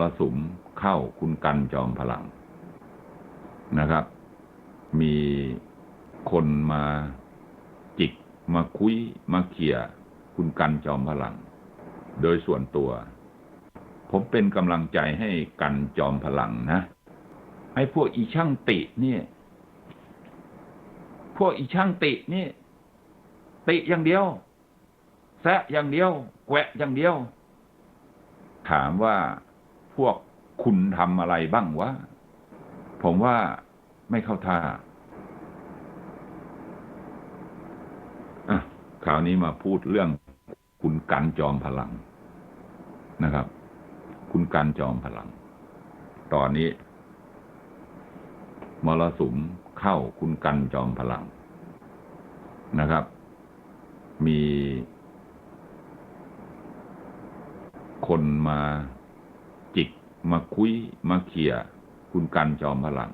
รสุมเข้าคุณกันจอมพลังนะครับ มีคนมาจิกมาคุยมาเขี่ยคุณกันจอมพลัง โดยส่วนตัว ผมเป็นกำลังใจให้กันจอมพลังนะให้พวกอีช่างติเนี่ย พวกอีช่างตินี่ติอย่างเดียว แซะอย่างเดียว แกวะอย่างเดียว ถามว่า พวกคุณทำอะไรบ้างวะ ผมว่าไม่เข้าท่าอะคราวนี้มาพูดเรื่องคุณกันจอมพลังนะครับ คุณกันจอมพลัง ตอนนี้ มรสุมเข้าคุณกันจอมพลังนะครับ มีคนมา มาคุยมาเขี่ยคุณกันจอมพลัง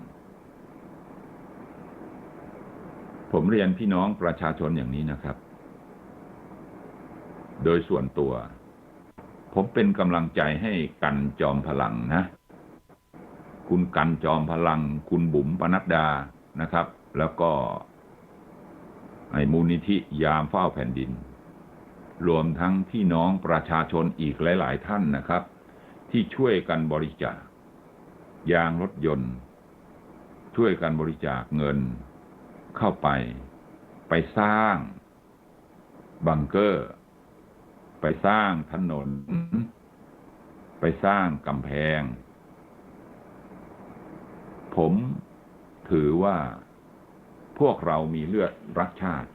ผมเรียนพี่น้องประชาชนอย่างนี้นะครับ โดยส่วนตัว ผมเป็นกำลังใจให้กันจอมพลังนะ คุณกันจอมพลัง คุณบุ๋มปนัดดานะครับ แล้วก็ไอ้มูลนิธิยามเฝ้าแผ่นดิน รวมทั้งพี่น้องประชาชนอีกหลาย ๆ ท่านนะครับ ที่ช่วยกันบริจาค ยางรถยนต์ ช่วยกันบริจาคเงิน เข้าไป ไปสร้างบังเกอร์ ไปสร้างถนน ไปสร้างกำแพง ผมถือว่าพวกเรามีเลือดรักชาติ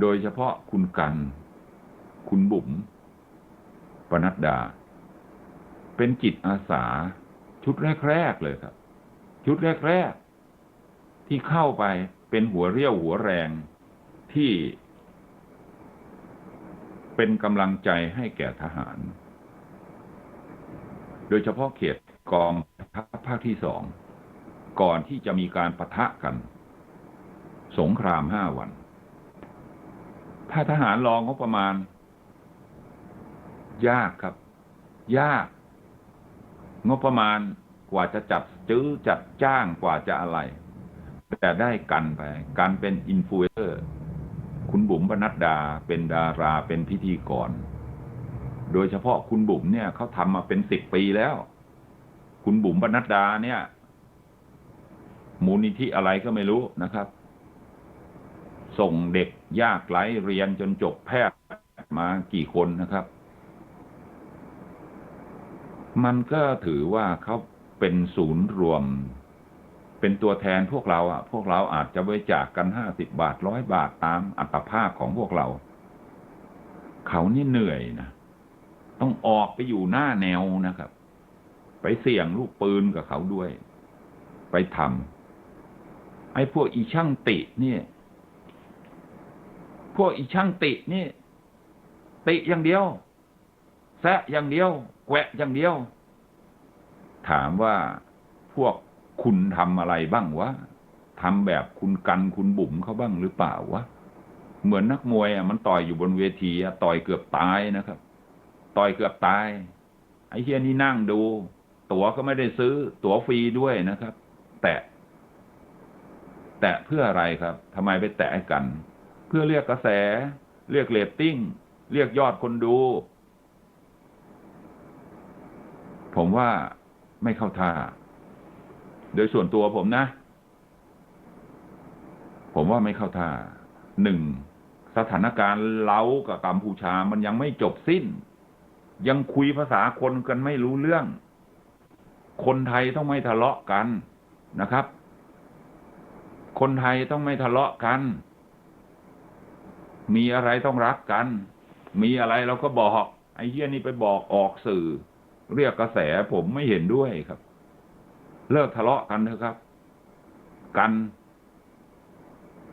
โดยเฉพาะคุณกัน คุณบุ๋มปนัดดา เป็นจิตอาสา ชุดแรกๆเลยครับ ชุดแรกๆที่เข้าไปเป็นหัวเรี่ยวหัวแรงที่ เป็นกำลังใจให้แก่ทหาร โดยเฉพาะเขตกองทัพภาคที่สอง ก่อนที่จะมีการประทะกัน สงครามห้าวัน ถ้าทหารรองงบประมาณ ยากครับ ยาก งบประมาณกว่าจะจับจื้อจัดจ้างกว่าจะอะไร แต่ได้กันไปกันเป็นอินฟลูเอนเซอร์ คุณบุ๋มปนัดดาเป็นดาราเป็นพิธีกร โดยเฉพาะคุณบุ๋มเนี่ยเขาทำมาเป็นสิบปีแล้ว คุณบุ๋มปนัดดาเนี่ย มูลนิธิอะไรก็ไม่รู้นะครับ ส่งเด็กยากไร้เรียนจนจบแพทย์มากี่คนนะครับ มันก็ถือว่าเขาเป็นศูนย์รวม เป็นตัวแทนพวกเราอะ พวกเราอาจจะบริจาคกันห้าสิบบาทร้อยบาทตามอัตภาพของพวกเรา เขานี่เหนื่อยนะต้องออกไปอยู่หน้าแนวนะครับ ไปเสี่ยงลูกปืนกับเขาด้วย ไปทำไอ้พวกอีช่างติเนี่ย พวกอีช่างตินี่ติอย่างเดียว แซะอย่างเดียว แกวะอย่างเดียว ถามว่าพวกคุณทำอะไรบ้างวะทำแบบคุณกันคุณบุ๋มเขาบ้างหรือเปล่าวะเหมือนนักมวยอะมันต่อยอยู่บนเวทีอะต่อยเกือบตายนะครับ ต่อยเกือบตาย ไอ้เฮียนี่นั่งดู ตั๋วก็ไม่ได้ซื้อ ตั๋วฟรีด้วยนะครับ แตะ แตะเพื่ออะไรครับทำไมไปแตะกัน เพื่อเรียกกระแส เรียกเรตติ้ง เรียกยอดคนดู ผมว่าไม่เข้าท่า โดยส่วนตัวผมนะ ผมว่าไม่เข้าท่าหนึ่งสถานการณ์เล้ากับกัมพูชามันยังไม่จบสิ้น ยังคุยภาษาคนกันไม่รู้เรื่อง คนไทยต้องไม่ทะเลาะกันนะครับ คนไทยต้องไม่ทะเลาะกัน มีอะไรต้องรักกัน มีอะไรเราก็บอก ไอ้เหี้ยนี่ไปบอกออกสื่อ เรียกกระแสผมไม่เห็นด้วยครับ เลิกทะเลาะกันเถอะครับ กัน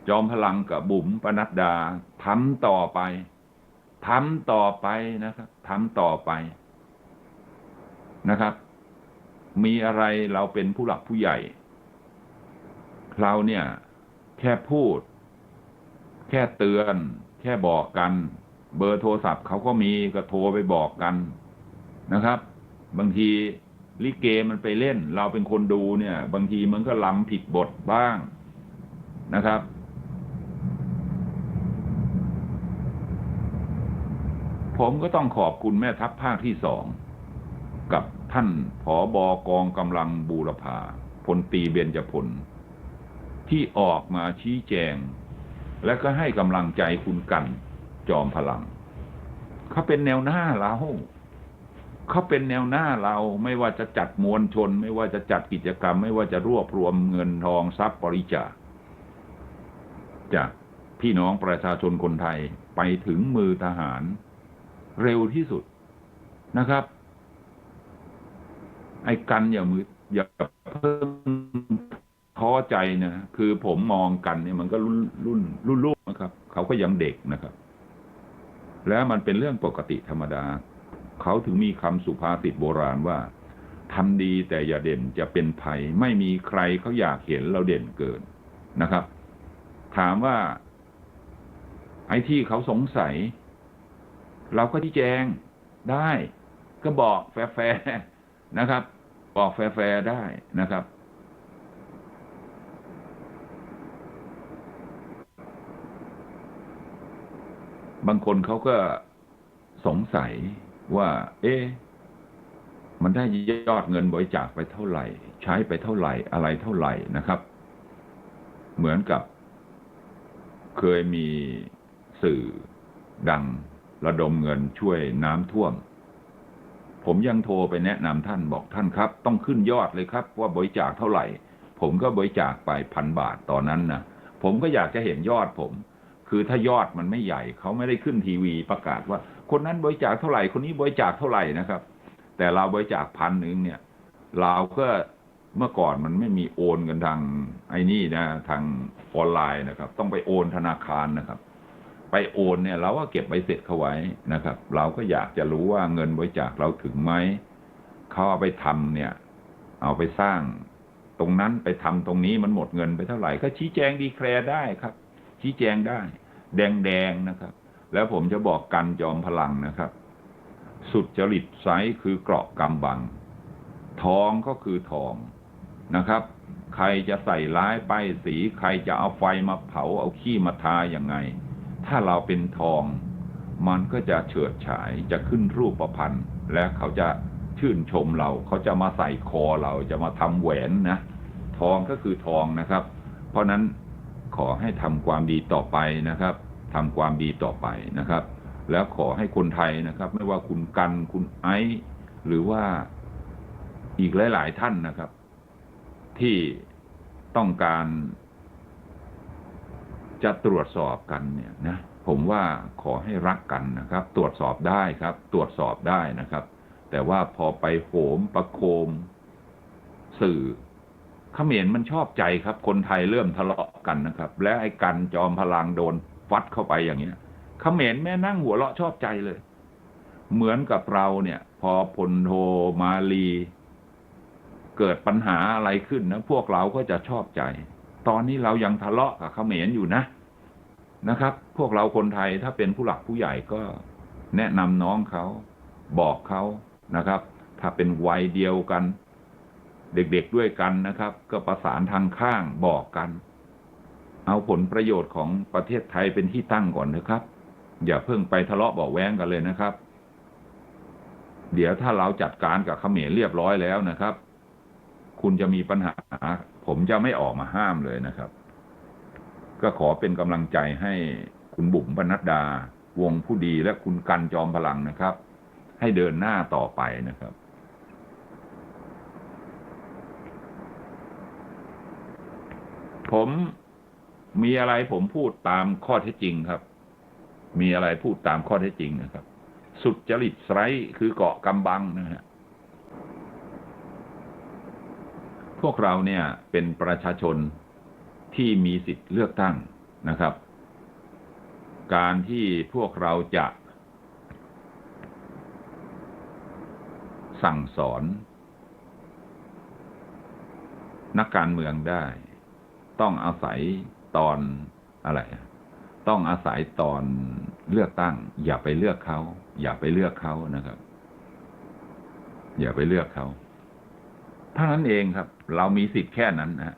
จอมพลังกับบุ๋มปนัดดาทำต่อไปทำต่อไปนะครับทำต่อไปนะครับ มีอะไรเราเป็นผู้หลักผู้ใหญ่ เราเนี่ย แค่พูด แค่เตือน แค่บอกกัน เบอร์โทรศัพท์เขาก็มีก็โทรไปบอกกันนะครับ บางทีลิเกมันไปเล่น เราเป็นคนดูเนี่ย บางทีมันก็ลำผิดบทบ้างนะครับ ผมก็ต้องขอบคุณแม่ทัพภาคที่สองกับท่านผอบอกองกำลังบูรพาพลตีเบญจพล ที่ออกมาชี้แจง และก็ให้กำลังใจคุณกันจอมพลัง เขาเป็นแนวหน้าเรา เขาเป็นแนวหน้าเราไม่ว่าจะจัดมวลชน ไม่ว่าจะจัดกิจกรรม ไม่ว่าจะรวบรวมเงินทองทรัพย์บริจาคจากพี่น้องประชาชนคนไทยไปถึงมือทหารเร็วที่สุดนะครับ ไอ้กันอย่ามืออย่าเพิ่งท้อใจนะคือผมมองกันเนี่ยมันก็รุ่นรุ่นรุ่นลูกนะครับ เขาก็ยังเด็กนะครับ แล้วมันเป็นเรื่องปกติธรรมดา เขาถึงมีคำสุภาษิตโบราณว่าทำดีแต่อย่าเด่นจะเป็นภัย ไม่มีใครเขาอยากเห็นเราเด่นเกินนะครับ ถามว่า ไอ้ที่เขาสงสัย เราก็ที่แจงได้ ก็บอกแฟร์ๆนะครับ บอกแฟร์ๆได้นะครับบางคนเขาก็สงสัย ว่า เอ๊ะมันได้ยอดเงินบริจาคไปเท่าไหร่ ใช้ไปเท่าไหร่อะไรเท่าไหร่นะครับ เหมือนกับ เคยมีสื่อดังระดมเงินช่วยน้ำท่วม ผมยังโทรไปแนะนำท่านบอกท่านครับ ต้องขึ้นยอดเลยครับ ว่าบริจาคเท่าไหร่ ผมก็บริจาคไปพันบาทตอนนั้นนะผมก็อยากจะเห็นยอดผม คือถ้ายอดมันไม่ใหญ่ เขาไม่ได้ขึ้นทีวีประกาศว่า คนนั้นบริจาคเท่าไหร่คนนี้บริจาคเท่าไหร่นะครับ แต่เราบริจาคพันหนึ่งเนี่ยเราก็เมื่อก่อนมันไม่มีโอนกันทางไอ้นี่นะทางออนไลน์นะครับ ต้องไปโอนธนาคารนะครับ ไปโอนเนี่ยเราก็เก็บใบเสร็จเขาไว้นะครับ เราก็อยากจะรู้ว่าเงินบริจาคเราถึงไหมเขาเอาไปทำเนี่ย เอาไปสร้าง ตรงนั้นไปทำตรงนี้มันหมดเงินไปเท่าไหร่ก็ชี้แจงดีแคลร์ได้ครับ ชี้แจงได้ แดงๆนะครับ แล้วผมจะบอกกันจอมพลังนะครับ สุดจริตไซส์คือเกราะกำบัง ทองก็คือทองนะครับ ใครจะใส่ร้ายป้ายสี ใครจะเอาไฟมาเผาเอาขี้มาทาอย่างไง ถ้าเราเป็นทอง มันก็จะเฉิดฉายจะขึ้นรูปประพันธ์และเขาจะชื่นชมเรา เขาจะมาใส่คอเราจะมาทำแหวนนะทองก็คือทองนะครับ เพราะนั้นขอให้ทำความดีต่อไปนะครับ ทำความดีต่อไปนะครับ แล้วขอให้คนไทยนะครับ ไม่ว่าคุณกันคุณไอซ์หรือว่าอีกหลาย ๆ ท่านนะครับ ที่ต้องการ จะตรวจสอบกันเนี่ยนะผมว่าขอให้รักกันนะครับ ตรวจสอบได้ครับ ตรวจสอบได้นะครับ แต่ว่าพอไปโหมประโคม สื่อเขมรมันชอบใจครับ คนไทยเริ่มทะเลาะกันนะครับ และไอ้กันจอมพลังโดน ฟัดเข้าไปอย่างเงี้ยเขมรแม่นั่งหัวเราะชอบใจเลย เหมือนกับเราเนี่ย พอพลโทมาลี เกิดปัญหาอะไรขึ้นนะพวกเราก็จะชอบใจ ตอนนี้เรายังทะเลาะกับเขมรอยู่นะนะครับ พวกเราคนไทยถ้าเป็นผู้หลักผู้ใหญ่ก็แนะนำน้องเขาบอกเขานะครับ ถ้าเป็นวัยเดียวกัน เด็กๆด้วยกันนะครับ ก็ประสานทางข้างบอกกัน เอาผลประโยชน์ของประเทศไทยเป็นที่ตั้งก่อนนะครับ อย่าเพิ่งไปทะเลาะเบาแว้งกันเลยนะครับ เดี๋ยวถ้าเราจัดการกับเขมรเรียบร้อยแล้วนะครับ คุณจะมีปัญหา ผมจะไม่ออกมาห้ามเลยนะครับ ก็ขอเป็นกำลังใจให้คุณบุ๋มบรรณดา วงผู้ดีและคุณกันจอมพลังนะครับ ให้เดินหน้าต่อไปนะครับผม มีอะไรผมพูดตามข้อเท็จจริงครับ มีอะไรพูดตามข้อเท็จจริงนะครับ สุดจริตไรคือเกาะกำบังนะฮะพวกเราเนี่ยเป็นประชาชนที่มีสิทธิ์เลือกตั้งนะครับ การที่พวกเราจะ สั่งสอน นักการเมืองได้ ต้องอาศัย ตอนอะไร ต้องอาศัยตอนเลือกตั้ง อย่าไปเลือกเขาอย่าไปเลือกเขานะครับ อย่าไปเลือกเขาเท่านั้นเองครับ เรามีสิทธิ์แค่นั้นนะฮะ